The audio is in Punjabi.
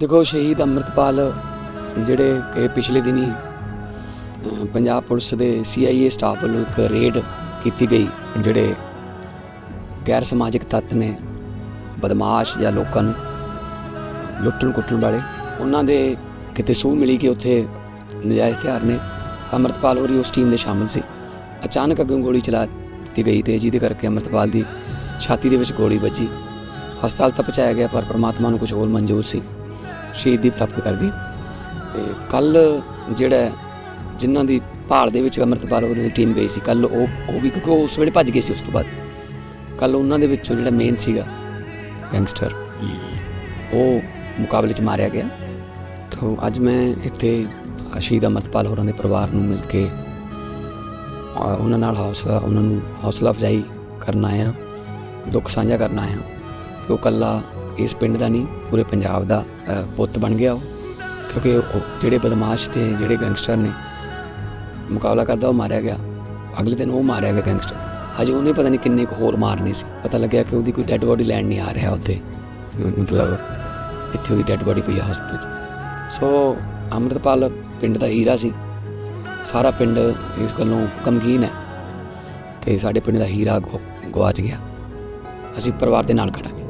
ਦੇਖੋ ਸ਼ਹੀਦ ਅੰਮ੍ਰਿਤਪਾਲ ਜਿਹੜੇ ਕਿ ਪਿਛਲੇ ਦਿਨੀ ਪੰਜਾਬ ਪੁਲਿਸ ਦੇ ਸੀਆਈਏ ਸਟਾਫ ਵੱਲੋਂ ਇੱਕ ਰੇਡ ਕੀਤੀ ਗਈ, ਜਿਹੜੇ ਗੈਰ ਸਮਾਜਿਕ ਤੱਤ ਨੇ, ਬਦਮਾਸ਼ ਜਾਂ ਲੋਕਾਂ ਨੂੰ, ਲੁੱਟਣ ਕੁੱਟਣ ਵਾਲੇ, ਉਹਨਾਂ ਦੇ ਕਿਤੇ ਸੂਹ ਮਿਲੀ ਕਿ ਉੱਥੇ ਨਜਾਇਜ਼ ਹਥਿਆਰ ਨੇ, ਅੰਮ੍ਰਿਤਪਾਲ ਹੋਰੀ ਉਸ ਟੀਮ ਦੇ ਸ਼ਾਮਲ ਸੀ। ਅਚਾਨਕ ਅੱਗੋਂ ਗੋਲੀ ਚਲਾ ਦਿੱਤੀ ਗਈ ਤੇ ਜਿਹਦੇ ਕਰਕੇ ਅੰਮ੍ਰਿਤਪਾਲ ਦੀ ਛਾਤੀ ਦੇ ਵਿੱਚ ਗੋਲੀ ਵੱਜੀ। ਹਸਪਤਾਲ ਤੱਕ ਪਹੁੰਚਾਇਆ ਗਿਆ, ਪਰ ਪ੍ਰਮਾਤਮਾ ਨੂੰ ਕੁਝ ਹੋਰ ਮਨਜ਼ੂਰ ਸੀ। ਸ਼ਹੀਦੀ ਪ੍ਰਾਪਤ ਕਰ ਗਈ। ਤੇ ਕੱਲ ਜਿਹੜਾ ਜਿਨ੍ਹਾਂ ਦੀ ਭਾਲ ਦੇ ਵਿੱਚ ਅੰਮ੍ਰਿਤਪਾਲ ਹੋਰੀ ਦੀ ਟੀਮ ਗਈ ਸੀ, ਕੱਲ ਉਹ ਉਹ ਵੀ ਕਿਉਂਕਿ ਉਹ ਉਸ ਵੇਲੇ ਭੱਜ ਗਏ ਸੀ ਉਸ ਤੋਂ ਬਾਅਦ। ਕੱਲ ਉਹਨਾਂ ਦੇ ਵਿੱਚੋਂ ਜਿਹੜਾ ਮੇਨ ਸੀਗਾ ਗੈਂਗਸਟਰ ਉਹ ਮੁਕਾਬਲੇ 'ਚ ਮਾਰਿਆ ਗਿਆ। ਤਾਂ ਅੱਜ ਮੈਂ ਇੱਥੇ ਸ਼ਹੀਦ ਅਮਰਤਪਾਲ ਹੋਰਾਂ ਦੇ ਪਰਿਵਾਰ ਨੂੰ ਮਿਲ ਕੇ ਉਹਨਾਂ ਨਾਲ ਹੌਸਲਾ, ਉਹਨਾਂ ਨੂੰ ਹੌਸਲਾ ਅਫਜ਼ਾਈ ਕਰਨਾ ਆਇਆ, ਦੁੱਖ ਸਾਂਝਾ ਕਰਨਾ ਆਇਆ ਕਿ ਉਹ ਕੱਲਾ ਇਸ ਪਿੰਡ ਦਾ ਨਹੀਂ, ਪੂਰੇ ਪੰਜਾਬ ਦਾ ਪੁੱਤ ਬਣ ਗਿਆ ਉਹ। ਕਿਉਂਕਿ ਉਹ ਜਿਹੜੇ ਬਦਮਾਸ਼ ਤੇ ਜਿਹੜੇ ਗੈਂਗਸਟਰ ਨੇ, ਮੁਕਾਬਲਾ ਕਰਦਾ ਉਹ ਮਾਰਿਆ ਗਿਆ। ਅਗਲੇ ਦਿਨ ਉਹ ਮਾਰਿਆ ਗਿਆ ਗੈਂਗਸਟਰ। ਹਜੇ ਉਹਨੇ ਪਤਾ ਨਹੀਂ ਕਿੰਨੇ ਕੁ ਹੋਰ ਮਾਰਨੇ ਸੀ। ਪਤਾ ਲੱਗਿਆ ਕਿ ਉਹਦੀ ਕੋਈ ਡੈੱਡ ਬੋਡੀ ਲੈਣ ਨਹੀਂ ਆ ਰਿਹਾ ਉੱਥੇ। ਮਤਲਬ ਜਿੱਥੇ ਉਹਦੀ ਡੈੱਡ ਬੋਡੀ ਪਈ ਆ ਹਸਪੀਟਲ 'ਚ। ਸੋ ਅੰਮ੍ਰਿਤਪਾਲ ਪਿੰਡ ਦਾ ਹੀਰਾ ਸੀ। ਸਾਰਾ ਪਿੰਡ ਇਸ ਗੱਲੋਂ ਗਮਗੀਨ ਹੈ ਕਿ ਸਾਡੇ ਪਿੰਡ ਦਾ ਹੀਰਾ ਗੁ- ਗੁਆਚ ਗਿਆ। ਅਸੀਂ ਪਰਿਵਾਰ ਦੇ ਨਾਲ ਖੜਾਂਗੇ।